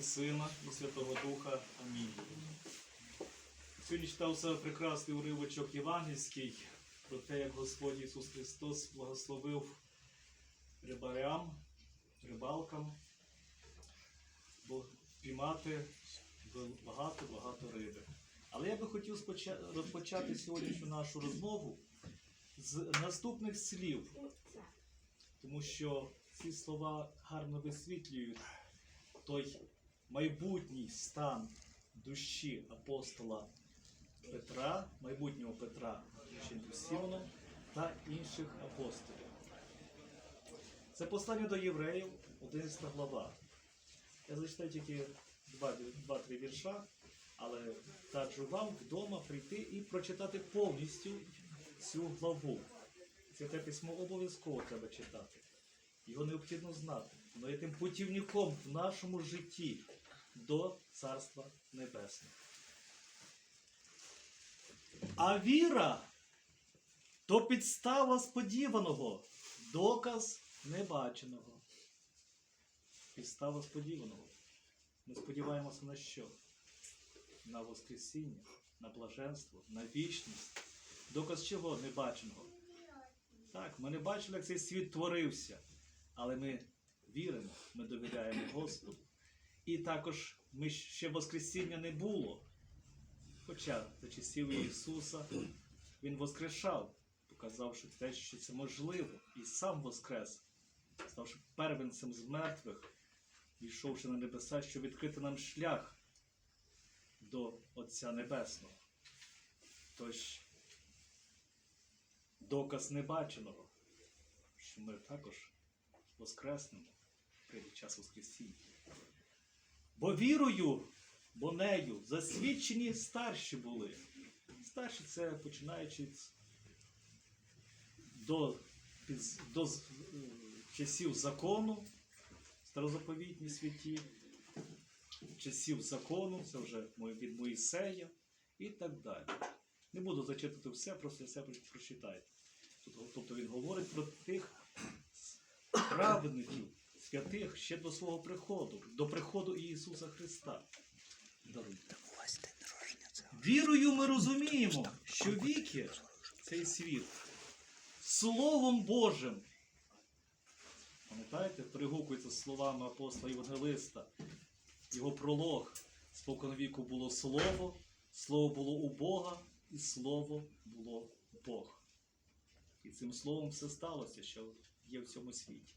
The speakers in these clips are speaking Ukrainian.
і Сина, і Святого Духа. Амінь. Сьогодні читався прекрасний уривочок євангельський про те, як Господь Ісус Христос благословив рибарям, рибалкам бо- піймати багато-багато риби. Але я би хотів розпочати сьогоднішню нашу розмову з наступних слів, тому що ці слова гарно висвітлюють той майбутній стан душі апостола Петра, майбутнього Петра Сімоном та інших апостолів. Це послання до євреїв, 11 глава. Я зачитаю тільки два- два-три вірша, але раджу вам вдома прийти і прочитати повністю цю главу. Святе письмо обов'язково треба читати. Його необхідно знати. Воно є тим путівником в нашому житті до Царства Небесного. А віра то підстава сподіваного, доказ небаченого. Підстава сподіваного. Ми сподіваємося на що? На Воскресіння, на блаженство, на вічність. Доказ чого небаченого? Так, ми не бачили, як цей світ творився, але ми віримо, ми довіряємо Господу. І також ми ще Воскресіння не було. Хоча за часів Ісуса Він воскрешав, показавши те, що це можливо, і сам воскрес, ставши первенцем з мертвих, війшовши на небеса, щоб відкрити нам шлях до Отця Небесного. Тож, доказ небаченого, що ми також воскреснемо прийде час Воскресіння. Бо вірою, бо нею засвідчені старші були. Старші це починаючи до, до е, часів закону, старозаповітні святі, часів закону, це вже від Моїсея і так далі. Не буду зачитувати все, просто все прочитайте. Тобто він говорить про тих праведників, святих ще до свого приходу, до приходу Ісуса Христа. Даруйте. Вірою ми розуміємо, що віки, цей світ, Словом Божим. Пам'ятаєте, перегукується з словами апостола Євангелиста, його пролог. Спокон віку було слово, слово було у Бога, і слово було Бог. І цим словом все сталося, що є в цьому світі.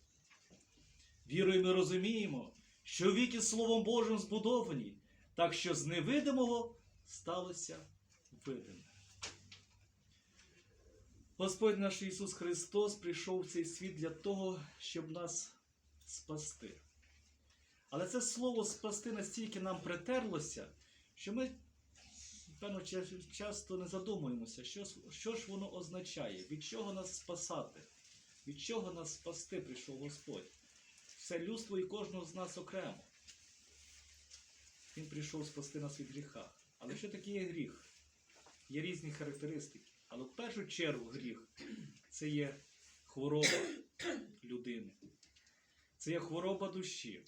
Вірою ми розуміємо, що віки Словом Божим збудовані, так що з невидимого сталося видиме. Господь наш Ісус Христос прийшов в цей світ для того, щоб нас спасти. Але це слово спасти настільки нам притерлося, що ми, певно, часто не задумуємося, що, що ж воно означає, від чого нас спасати, від чого нас спасти прийшов Господь. Все людство і кожного з нас окремо. Він прийшов спасти нас від гріха. Але що таке є гріх? Є різні характеристики. Але в першу чергу гріх це є хвороба людини. Це є хвороба душі.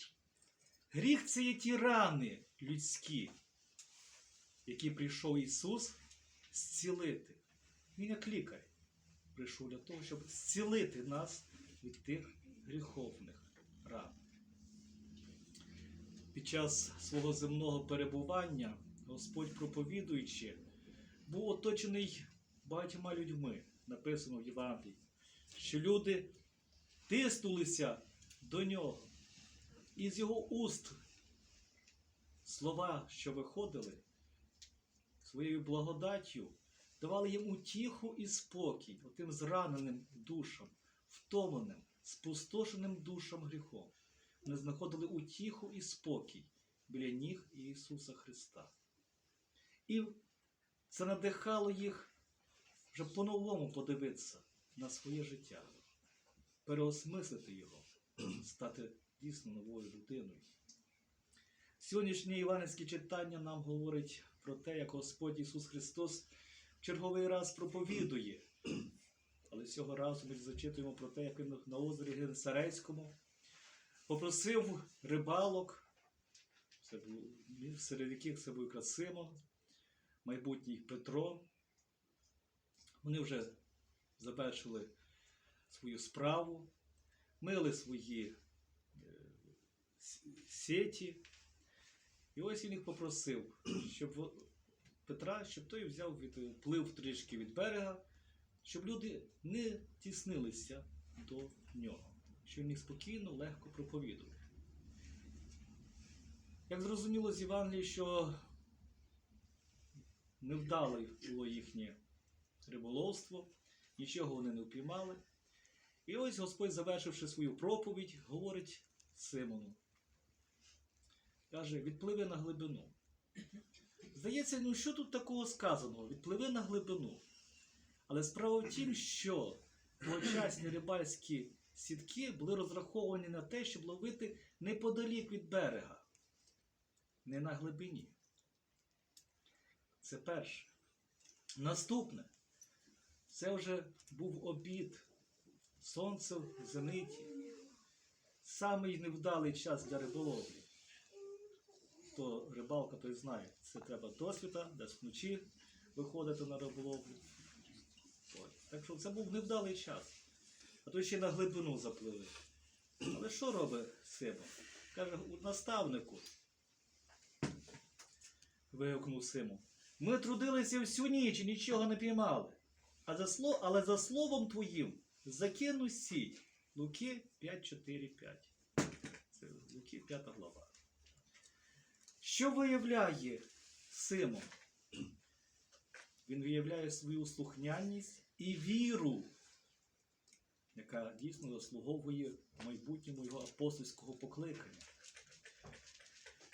Гріх це є ті рани людські, які прийшов Ісус зцілити. Він як лікар прийшов для того, щоб зцілити нас від тих гріховних ран. Під час свого земного перебування Господь проповідуючи, був оточений багатьма людьми, написано в Євангелії, що люди тиснулися до нього. І з його уст слова, що виходили, своєю благодаттю, давали їм утіху і спокій, отим зраненим душам, втомленим, спустошеним душам гріхом. Вони знаходили утіху і спокій біля ніг Ісуса Христа. І це надихало їх вже по-новому подивитися на своє життя, переосмислити його, стати дійсно новою людиною. Сьогоднішнє іванівське читання нам говорить про те, як Господь Ісус Христос черговий раз проповідує. Але цього разу ми зачитуємо про те, як він на озері Генсарецькому попросив рибалок, Це був, серед яких це був якраз майбутній Петро. Вони вже завершили свою справу, мили свої е, с- сеті. І ось він їх попросив, щоб Петра, щоб той взяв від, плив трішки від берега, щоб люди не тіснилися до нього, що він їх спокійно, легко проповідував. Як зрозуміло з Євангелії, що невдале було їхнє риболовство, нічого вони не впіймали. І ось Господь, завершивши свою проповідь, говорить Симону. Каже, відпливи на глибину. Здається, ну що тут такого сказаного? Відпливи на глибину. Але справа в тім, що тогочасні рибальські сітки були розраховані на те, щоб ловити неподалік від берега, не на глибині. Це перше. Наступне. Це вже був обід. Сонце в зениті. Самий невдалий час для риболовлі. Хто рибалка, той знає. Це треба досвіта, десь вночі виходити на риболовлю. Так що це був невдалий час. А то ще на глибину заплили. Але що робить Симон? Каже, у наставнику. Вигукнув Симон. Ми трудилися всю ніч і нічого не піймали. А за сло... Але за словом твоїм закину сіть. Луки 5, 4, 5. Це Луки 5 глава. Що виявляє Симон? Він виявляє свою слухняність і віру, яка дійсно заслуговує майбутньому його апостольського покликання.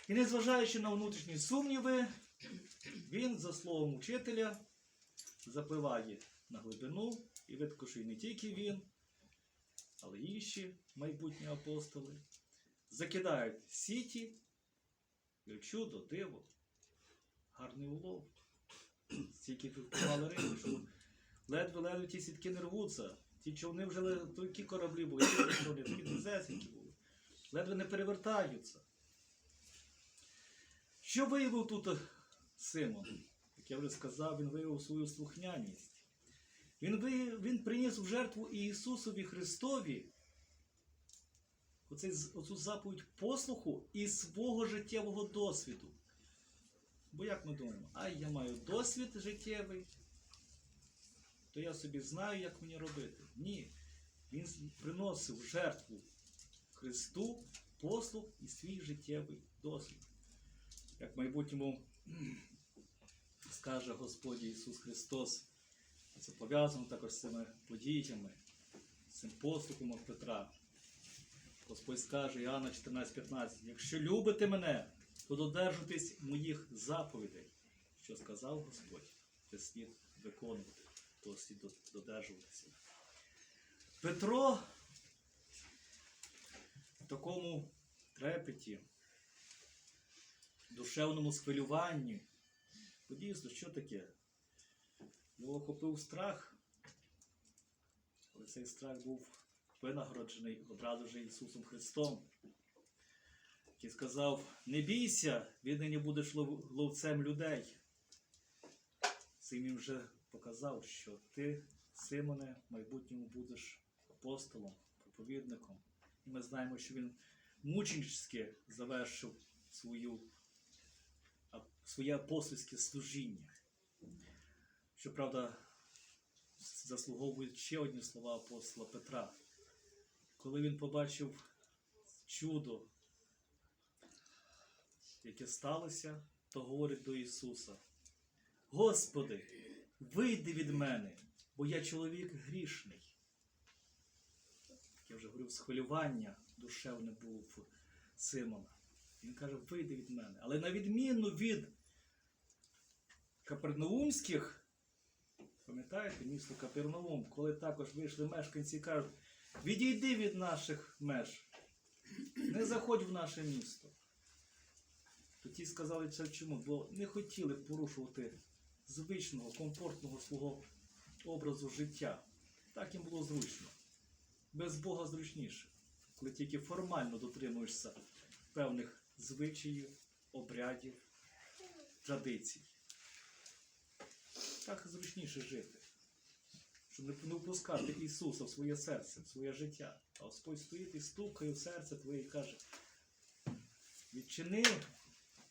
І незважаючи на внутрішні сумніви, він, за словом учителя, запливає на глибину, і і не тільки він, але й інші майбутні апостоли, закидають сіті, чудо, диво, гарний улов. Стільки впали риби, що ледве-ледве ті сітки не рвуться. Ті човни вже які кораблі були, які човни, такі дезесенькі були. Ледве не перевертаються. Що виявив тут Симон? Як я вже сказав, він виявив свою слухняність. Він, виявив, він приніс в жертву Ісусові Христові оцей, оцю заповідь послуху і свого життєвого досвіду. Бо як ми думаємо, ай, я маю досвід життєвий, то я собі знаю, як мені робити. Ні. Він приносив жертву Христу послух і свій життєвий досвід. Як в майбутньому скаже Господь Ісус Христос, це пов'язано також з цими подіями, з цим послухом Петра. Господь скаже Іоанна 14,15, якщо любите мене, то додержуйтесь моїх заповідей. Що сказав Господь, це слід виконувати, то слід до- додержуватися. Петро в такому трепеті, душевному схвилюванні. Бо дійсно, що таке? Його охопив страх, але цей страх був винагороджений одразу ж Ісусом Христом, який сказав: Не бійся, віднині будеш ловцем людей. Цим він вже показав, що ти, Симоне, в майбутньому будеш апостолом, проповідником. І ми знаємо, що він мученически завершив свою, своє апостольське служіння. Щоправда, заслуговують ще одні слова апостола Петра. Коли він побачив чудо, яке сталося, то говорить до Ісуса: Господи, вийди від мене, бо я чоловік грішний. Я вже говорив, схвилювання душевне було в Симона. Він каже, вийди від мене. Але на відміну від капернаумських, пам'ятаєте, місто Капернаум, коли також вийшли мешканці і кажуть, відійди від наших меж, не заходь в наше місто. То ті сказали це чому? Бо не хотіли порушувати звичного, комфортного свого образу життя. Так їм було зручно. Без Бога зручніше, коли тільки формально дотримуєшся певних звичаїв обрядів, традицій. Так зручніше жити. Не- впускати Ісуса в своє серце, в своє життя. А Господь стоїть і стукає в серце твоє і каже, відчини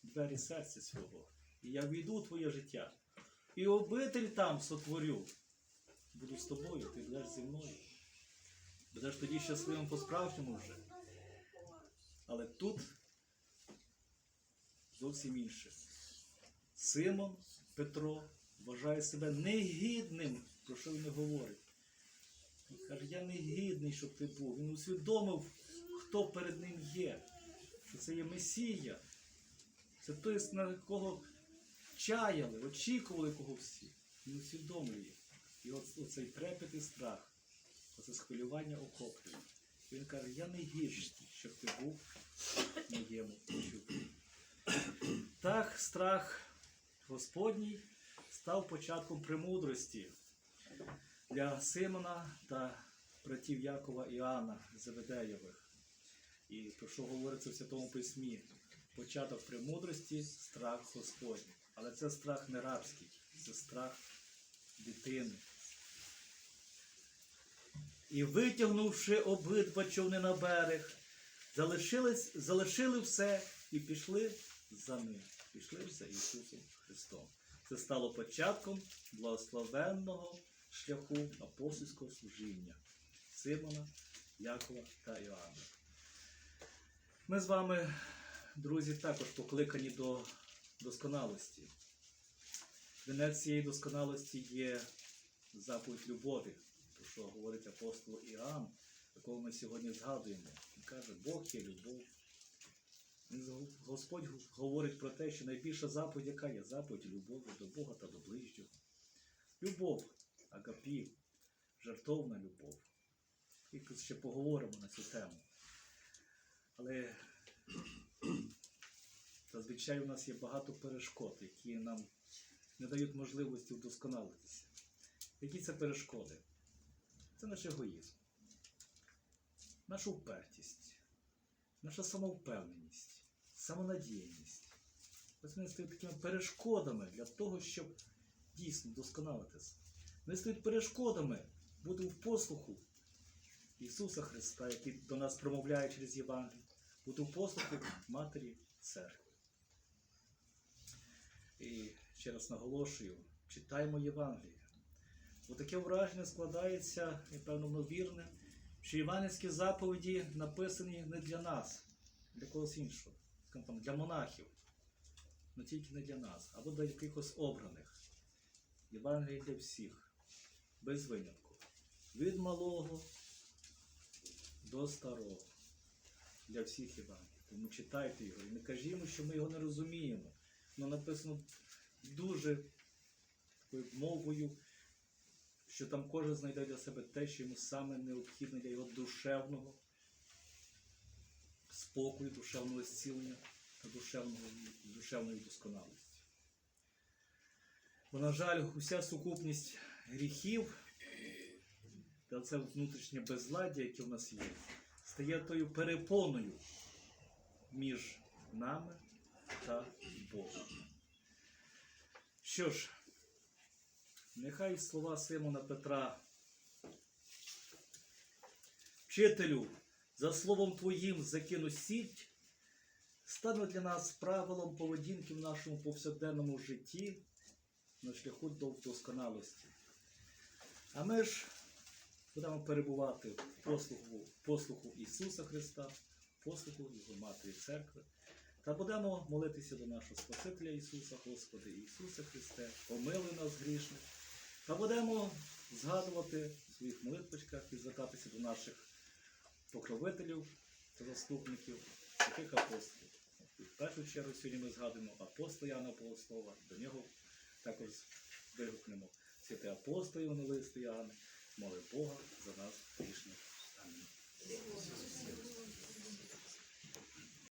двері серця свого, і я війду в твоє життя. І обитель там сотворю. Буду з тобою, ти будеш зі мною. Будеш тоді щасливим по-справжньому вже. Але тут зовсім інше. Симон Петро вважає себе негідним, про що він не говорить. Він каже, я негідний, щоб ти був. Він усвідомив, хто перед ним є, що це є Месія. Це той, на якого чаяли, очікували кого всі. Він усвідомлює. І оцей трепет і страх, оце схвилювання охоплює. Він каже, я не гідний, щоб ти був моєму чуді. Так страх Господній став початком премудрості для Симона та братів Якова Іоанна Заведеєвих. І про що говориться в Святому Письмі? Початок премудрості страх Господній. Але це страх не рабський, це страх дитини. І витягнувши обидва човни на берег, залишились, залишили все і пішли за ним. Пішли за Ісусом Христом. Це стало початком благословенного шляху апостольського служіння Симона, Якова та Іоанна. Ми з вами, друзі, також покликані до досконалості. Вінець цієї досконалості є заповідь любові, про що говорить апостол Іоанн, якого ми сьогодні згадуємо. Він каже, Бог є любов. Господь говорить про те, що найбільша заповідь, яка є заповідь любові до Бога та до ближнього. Любов, агапів, жартовна любов. І ще поговоримо на цю тему. Але зазвичай у нас є багато перешкод, які нам не дають можливості вдосконалитися. Які це перешкоди? Це наш егоїзм, наша впертість, наша самовпевненість, самонадіяність. Ось вони стають такими перешкодами для того, щоб дійсно вдосконалитися. Вони стають перешкодами бути в послуху Ісуса Христа, який до нас промовляє через Євангеліє, бути в послуху Матері Церкви. І ще раз наголошую, читаємо Євангеліє. Бо таке враження складається, і певно, воно вірне, що євангельські заповіді написані не для нас, для когось іншого, для монахів, але тільки не для нас, або для якихось обраних. Євангеліє для всіх, без винятку. Від малого до старого. Для всіх Євангелій. Тому читайте його і не кажімо, що ми його не розуміємо. Воно написано дуже такою мовою, що там кожен знайде для себе те, що йому саме необхідне для його душевного спокою, душевного зцілення та душевної досконалості. Бо, на жаль, уся сукупність гріхів та це внутрішнє безладдя, яке в нас є, стає тою перепоною між нами та Богом. Що ж, нехай слова Симона Петра. Вчителю, за словом Твоїм закину сіть, стане для нас правилом поведінки в нашому повсякденному житті на шляху до досконалості. А ми ж будемо перебувати в послуху, послуху Ісуса Христа, послуху Його Матері Церкви. Та будемо молитися до нашого Спасителя Ісуса, Господи Ісусе Христе, помилуй нас грішних. Та будемо згадувати в своїх молитвочках і звертатися до наших покровителів та заступників, таких апостолів. І в першу чергу сьогодні ми згадуємо апостола Яна Полослова, до нього також вигукнемо святий апостол листи Іоанн, моли Бога за нас грішних. Амінь.